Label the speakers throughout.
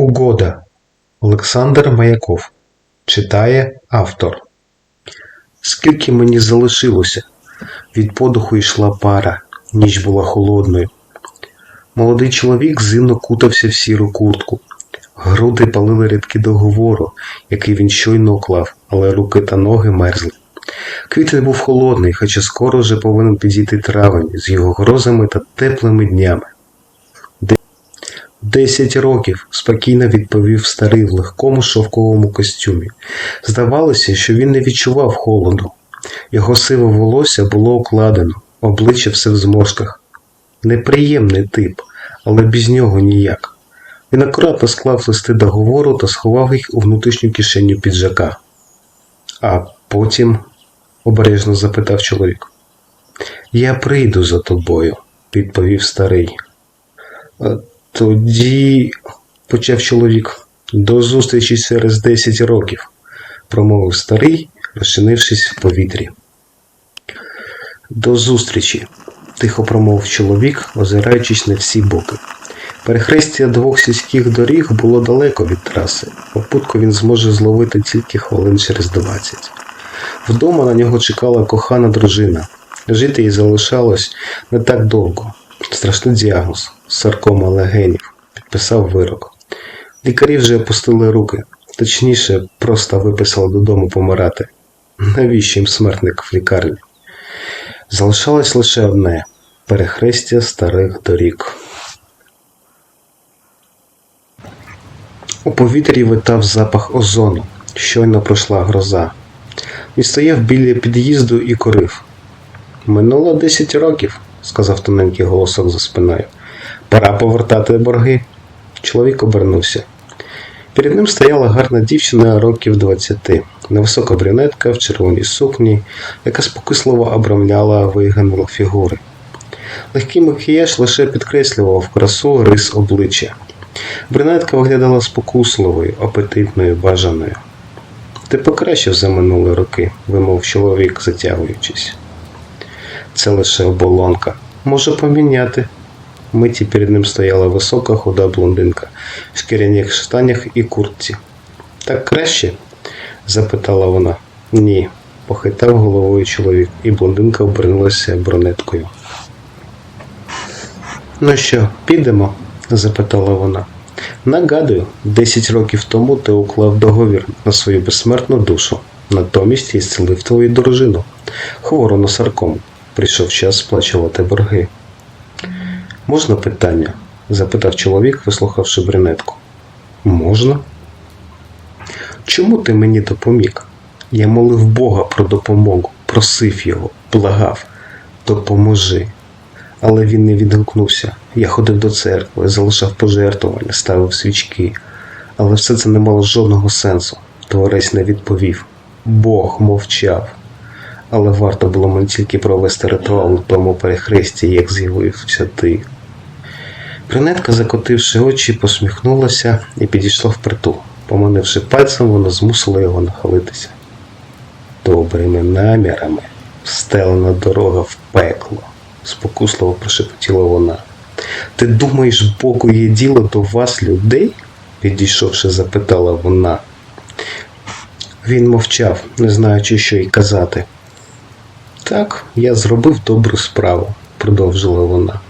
Speaker 1: Угода Олександр Маяков Читає автор. Скільки мені залишилося? Від подуху йшла пара, ніч була холодною. Молодий чоловік зимно кутався в сіру куртку. Груди палили рядки договору, який він щойно уклав, але руки та ноги мерзли. Квітень був холодний, хоча скоро вже повинен підійти травень з його грозами та теплими днями. Десять років, спокійно відповів старий в легкому шовковому костюмі. Здавалося, що він не відчував холоду. Його сиве волосся було укладено, обличчя все в зморшках. Неприємний тип, але без нього ніяк. Він акуратно склав листи договору та сховав їх у внутрішню кишеню піджака. А потім, обережно запитав чоловік. Я прийду за тобою, відповів старий. «Е, Тоді, почав чоловік, до зустрічі через 10 років, промовив старий, розчинившись в повітрі. До зустрічі, тихо промовив чоловік, озираючись на всі боки. Перехрестя двох сільських доріг було далеко від траси. Попутку він зможе зловити тільки хвилин через 20. Вдома на нього чекала кохана дружина. Жити їй залишалось не так довго. Страшний діагноз саркома легенів, підписав вирок. Лікарі вже опустили руки, точніше, просто виписали додому помирати. Навіщо їм смертник в лікарні? Залишалось лише одне перехрестя старих доріг. У повітрі витав запах озону. Щойно пройшла гроза. Він стояв біля під'їзду і корив. Минуло 10 років, сказав тоненький голосок за спиною. Пора повертати борги. Чоловік обернувся. Перед ним стояла гарна дівчина років 20, невисока брюнетка в червоній сукні, яка спокусливо обрамляла виганули фігури. Легкий макіяж лише підкреслював красу рис обличчя. Брюнетка виглядала спокусливою, апетитною, бажаною. Ти покращив за минулі роки, вимов чоловік, затягуючись. Це лише оболонка. Може поміняти. Миті перед ним стояла висока худа блондинка в шкіряних штанях і куртці. Так краще? запитала вона. Ні, похитав головою чоловік, і блондинка обернулася брюнеткою. Ну що, підемо? запитала вона. Нагадую, 10 років тому ти уклав договір на свою безсмертну душу. Натомість я зцілив твою дружину, хвору на саркому. Прийшов час сплачувати борги. Можна питання? запитав чоловік, вислухавши брюнетку. Можна? Чому ти мені допоміг? Я молив Бога про допомогу, просив його, благав, допоможи. Але він не відгукнувся. Я ходив до церкви, залишав пожертвування, ставив свічки. Але все це не мало жодного сенсу. Творець не відповів. Бог мовчав. Але варто було мені тільки провести ритуал у тому перехресті, як з'явився ти. Брюнетка, закотивши очі, посміхнулася і підійшла впритул. Поманивши пальцем, вона змусила його нахилитися. Добрими намірами встелена дорога в пекло, спокусливо прошепотіла вона. Ти думаєш, Богу є діло до вас, людей? підійшовши, запитала вона. Він мовчав, не знаючи, що й казати. Так, я зробив добру справу, продовжила вона.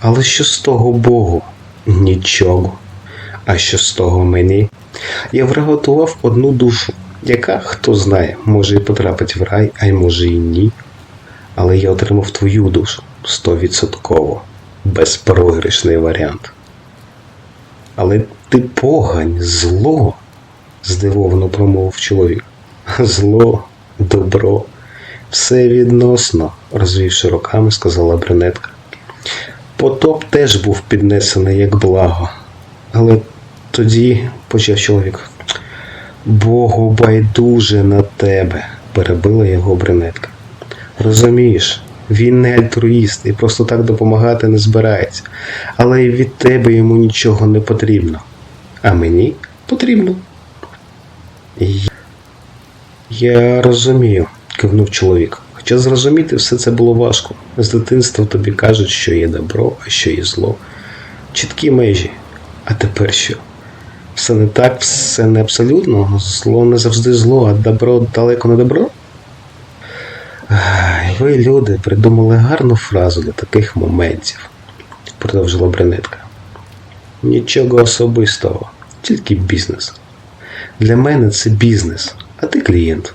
Speaker 1: Але що з того Богу? Нічого. А що з того мені? Я приготував одну душу, яка, хто знає, може і потрапить в рай, а й може і ні. Але я отримав твою душу стовідсотково, безпрограшний варіант. Але ти погань, зло, здивовано промовив чоловік. Зло, добро, все відносно, розвівши руками, сказала брюнетка. Потоп теж був піднесений як благо. Але тоді почав чоловік. Богу байдуже на тебе, перебила його брюнетка. Розумієш, він не альтруїст і просто так допомагати не збирається, але й від тебе йому нічого не потрібно. А мені потрібно. Я розумію, кивнув чоловік. Хоча зрозуміти все це було важко. З дитинства тобі кажуть, що є добро, а що є зло. Чіткі межі. А тепер що? Все не так, все не абсолютно. Зло не завжди зло, а добро далеко не добро. Ви, люди, придумали гарну фразу для таких моментів, продовжила брюнетка. Нічого особистого, тільки бізнес. Для мене це бізнес, а ти клієнт.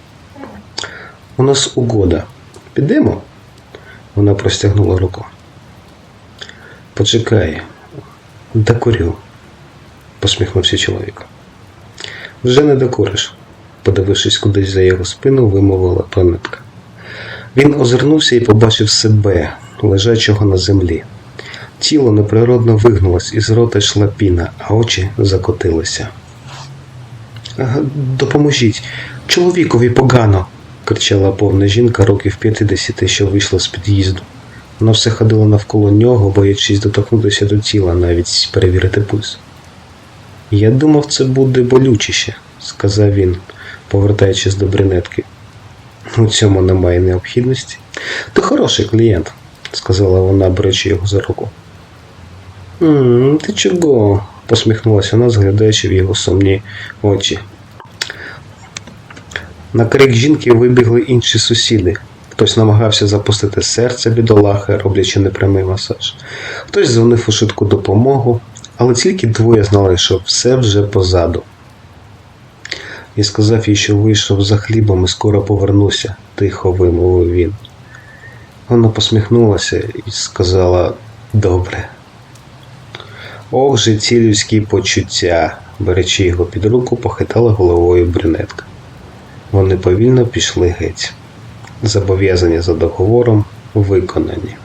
Speaker 1: У нас угода. Підемо? Вона простягнула руку. Почекай, докурю, посміхнувся чоловік. Вже не докуриш, подивившись кудись за його спину, вимовила планетка. Він озирнувся і побачив себе, лежачого на землі. Тіло неприродно вигнулось, із рота йшла піна, а очі закотилися. Допоможіть, чоловікові погано, кричала повна жінка років 50, що вийшла з під'їзду. Вона все ходила навколо нього, боячись доторкнутися до тіла, навіть перевірити пульс. Я думав, це буде болючіше, сказав він, повертаючись до брюнетки. У цьому немає необхідності. Ти хороший клієнт, сказала вона, беручи його за руку. «М, Ти чого? посміхнулася вона, зглядаючи в його сумні очі. На крик жінки вибігли інші сусіди. Хтось намагався запустити серце бідолахи, роблячи непрямий масаж. Хтось дзвонив у швидку допомогу, але тільки двоє знали, що все вже позаду. І сказав їй, що вийшов за хлібом і скоро повернуся, тихо вимовив він. Вона посміхнулася і сказала добре. Ох же ці людські почуття, беречи його під руку, похитала головою брюнетка. Вони повільно пішли геть. Зобов'язання за договором виконані.